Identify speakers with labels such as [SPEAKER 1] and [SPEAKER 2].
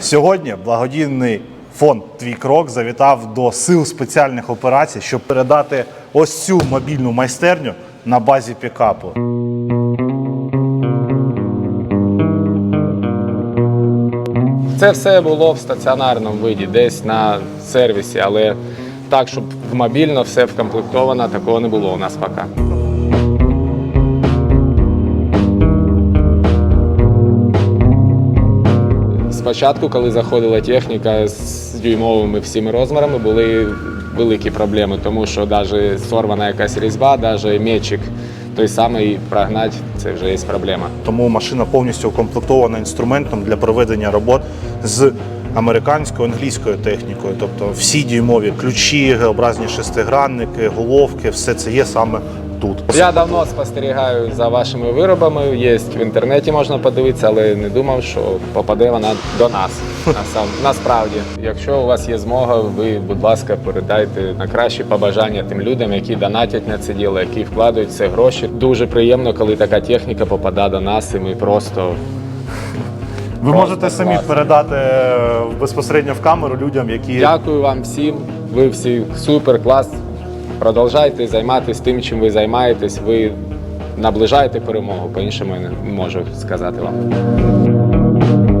[SPEAKER 1] Сьогодні благодійний фонд Твій крок завітав до сил спеціальних операцій, щоб передати ось цю мобільну майстерню на базі пікапу.
[SPEAKER 2] Це все було в стаціонарному виді, десь на сервісі, але так, щоб мобільно все вкомплектовано, такого не було у нас поки. Спочатку, коли заходила техніка з дюймовими всіми розмірами, були великі проблеми, тому що навіть сорвана якась різьба, навіть м'ячик той самий прогнати, це вже є проблема.
[SPEAKER 1] Тому машина повністю укомплектована інструментом для проведення робот з американською англійською технікою. Тобто всі дюймові ключі, геобразні шестигранники, головки, все це є саме тут.
[SPEAKER 2] Я давно спостерігаю за вашими виробами. Є в інтернеті можна подивитися, але не думав, що попаде вона до нас. Насправді, якщо у вас є змога, ви, будь ласка, передайте на кращі побажання тим людям, які донатять на це діло, які вкладають це гроші. Дуже приємно, коли така техніка попадає до нас, і ми просто
[SPEAKER 1] Ви можете
[SPEAKER 2] Просто
[SPEAKER 1] самі
[SPEAKER 2] класно.
[SPEAKER 1] передати е, безпосередньо в камеру людям, які
[SPEAKER 2] дякую вам всім. Ви всі супер, клас. Продовжайте займатися тим, чим ви займаєтесь. Ви наближаєте перемогу. По-іншому я не можу сказати вам.